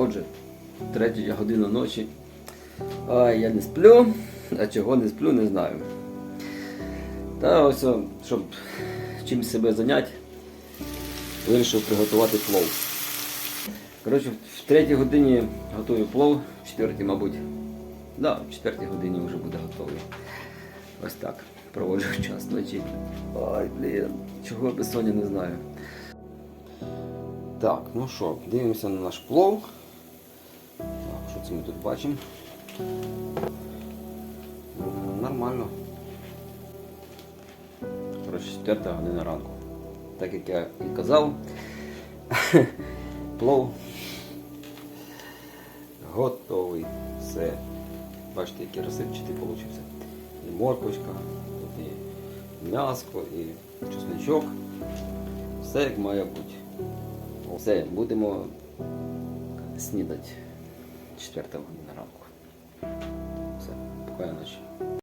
Отже, третя година ночі. Ай, я не сплю, а чого не сплю, не знаю. Та ось, щоб чимось себе зайняти, вирішив приготувати плов. Коротше, в третій годині готую плов, в четвертій, мабуть. Да, в четвертій годині вже буде готовий. Ось так. Проводжу час вночі. Ай, блін, чого безсоння не знаю. Так, ну що, дивимося на наш плов. Це ми тут бачимо? Нормально. Коротше, 4 година ранку. Так як я і казав, плов готовий. Все. Бачите, який розсипчатий получився. І морквочка, і м'яско, і чесничок. Все як має бути. Все, будемо снідати 4 година ранку. Все, спокійної ночі.